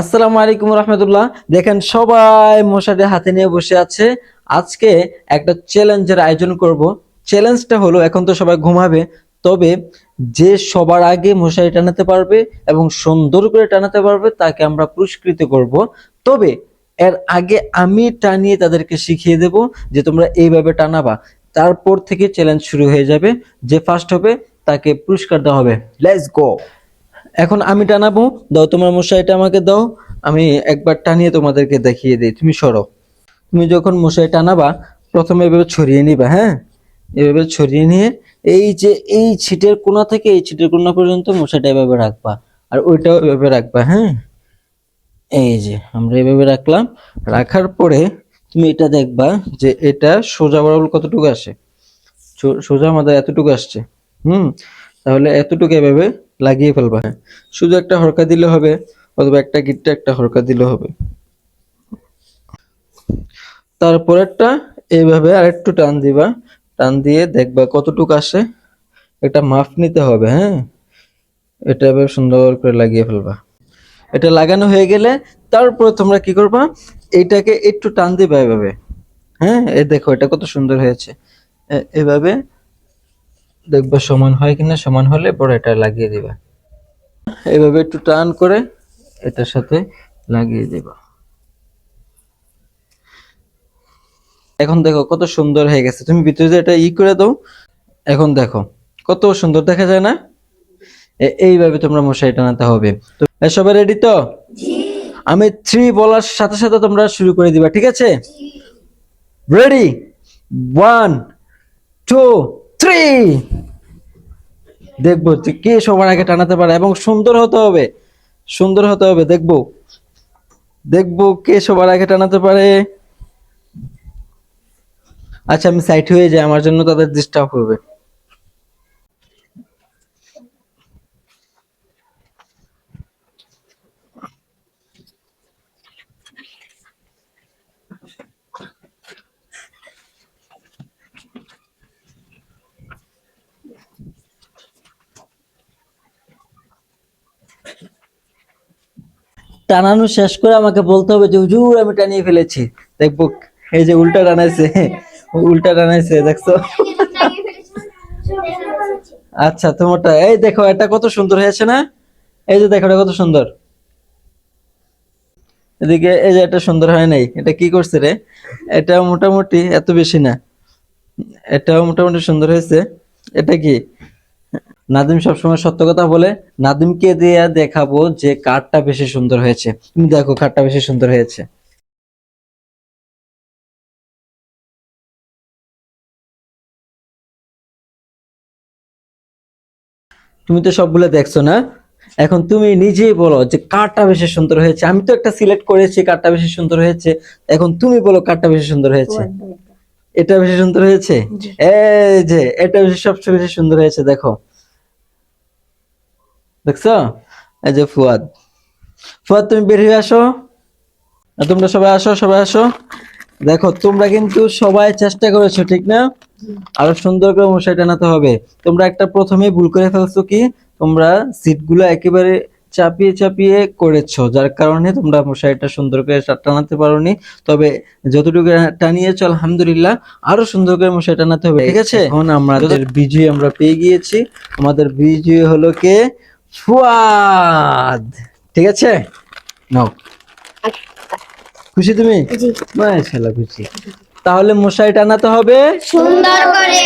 আসসালামু আলাইকুম রহমতুল্লাহ। দেখেন সবাই মশারি হাতে নিয়ে বসে আছে। আজকে একটা চ্যালেঞ্জের আয়োজন করব। চ্যালেঞ্জটা হলো, এখন তো সবাই ঘুমাবে, তবে যে সবার আগে মশারি টানাতে পারবে এবং সুন্দর করে টানাতে পারবে, তাকে আমরা পুরস্কৃত করব। তবে এর আগে আমি টানিয়ে তাদেরকে শিখিয়ে দেব যে তোমরা এইভাবে টানাবা। তারপর থেকে চ্যালেঞ্জ শুরু হয়ে যাবে। যে ফার্স্ট হবে, তাকে পুরস্কার দেওয়া হবে। লেটস গো এখন আমি টানাবো, দাও তোমার মশারিটা আমাকে দাও, আমি একবার টানিয়ে তোমাদেরকে দেখিয়ে দিই, তুমি সরো। তুমি যখন মশারি টানাবা, প্রথমে এভাবে ছড়িয়ে নিবা হ্যাঁ? এভাবে ছড়িয়ে নিয়ে এই যে এই ছিটের কোনা থেকে এই ছিটের কোনা পর্যন্ত মশারিটা এভাবে রাখবা, আর ওইটাও এভাবে রাখবা হ্যাঁ? এই যে আমরা এভাবে রাখলাম, রাখার পরে তুমি এটা দেখবা যে এটা সোজা বরাবর কতটুকু আসে? সোজা আমাদের এতটুকু আসছে, হুম? তাহলে এতটুকু এভাবে লাগিয়ে ফেলবা। হ্যাঁ শুধু একটা হরকা দিলে হবে, অথবা একটা গিটটা একটা হরকা দিলে হবে। তারপরেরটা এইভাবে আরেকটু টান দিবা। টান দিয়ে দেখবা কতটুকু আসে। একটা মাপ নিতে হবে হ্যাঁ? এটা এভাবে সুন্দর করে লাগিয়ে ফেলবা। এটা লাগানো হয়ে গেলে তারপরে তোমরা কি করবা? এটাকে একটু টান দিবা এভাবে। হ্যাঁ? এই দেখো এটা কত সুন্দর হয়েছে। এভাবে দেখবা সমান হয় কিনা সমান হলে পরে এটা লাগিয়ে দিবা। এভাবে একটু টান করে এটার সাথে লাগিয়ে দিবা। এখন দেখো কত সুন্দর হয়ে গেছে। তুমি ভিতরে এটা ই করে দাও এখন দেখো কত সুন্দর দেখা যায় না? এইভাবে তোমরা মশারি টানাতে হবে। তো সবাই রেডি তো? আমি থ্রি বলার সাথে সাথে তোমরা শুরু করে দিবা ঠিক আছে? রেডি ওয়ান টু দেখব যে কে সবার আগে টানাতে পারে এবং সুন্দর হতে হবে, সুন্দর হতে হবে, দেখব। দেখব কে সবার আগে টানাতে পারে। আচ্ছা আমি সাইট হয়ে যাই, আমার জন্য তাদের ডিস্টার্ব হবে টানানো শেষ করে আমাকে বলতে হবে যে, হুজুর, আমি টানিয়ে ফেলেছি। দেখব এই যে উল্টা টানাইছে উল্টা টানাইছে, দেখছ? আচ্ছা তোমারটা, এই দেখো, এটা কত সুন্দর হয়েছে না? এই যে দেখো, এটা কত সুন্দর। এদিকে, এই যে এটা সুন্দর হয় নাই। এটা কি করছে রে? এটা মোটামুটি, এত বেশি না। এটাও মোটামুটি সুন্দর হয়েছে। এটা কি? নাদিম সবসময় সত্য কথা বলে নাদিমকে দিয়ে দেখাবো যে কারটা বেশি সুন্দর হয়েছে। তুমি দেখো কারটা বেশি সুন্দর হয়েছে। তুমি তো সবগুলো দেখছ না? এখন তুমি নিজেই বলো যে কারটা বেশি সুন্দর হয়েছে। আমি তো একটা সিলেক্ট করেছি কারটা বেশি সুন্দর হয়েছে। এখন তুমি বলো কারটা বেশি সুন্দর হয়েছে। এটা বেশি সুন্দর হয়েছে? এই যে এটা বেশি সবচেয়ে বেশি সুন্দর হয়েছে দেখো। দেখছ? এই যে ফুয়াদ। ফুয়াদ তুমি বের হয়ে আসো। তোমরা সবাই আসো সবাই আসো। দেখো তোমরা কিন্তু সবাই চেষ্টা করেছ ঠিক না? আরও সুন্দর করে মশাই টানাতে হবে। তোমরা একটা প্রথমে ভুল করে ফেলছো কি? তোমরা সিটগুলো একেবারে চাপিয়ে চাপিয়ে করেছ যার কারণে তোমরা মশারিটা সুন্দর করে টানাতে পারোনি। তবে যতটুকু টানিয়েছো আলহামদুলিল্লাহ আরও সুন্দর করে মশাই টানাতে হবে। ঠিক আছে? এখন আমাদের বিজয়ী আমরা পেয়ে গিয়েছি। আমাদের বিজয়ী হলো কে? ফুয়াদ। ঠিক আছে? নাও। খুশি তুমি? মাশাআল্লাহ খুশি। তাহলে মশারি টানাতে হবে। সুন্দর করে।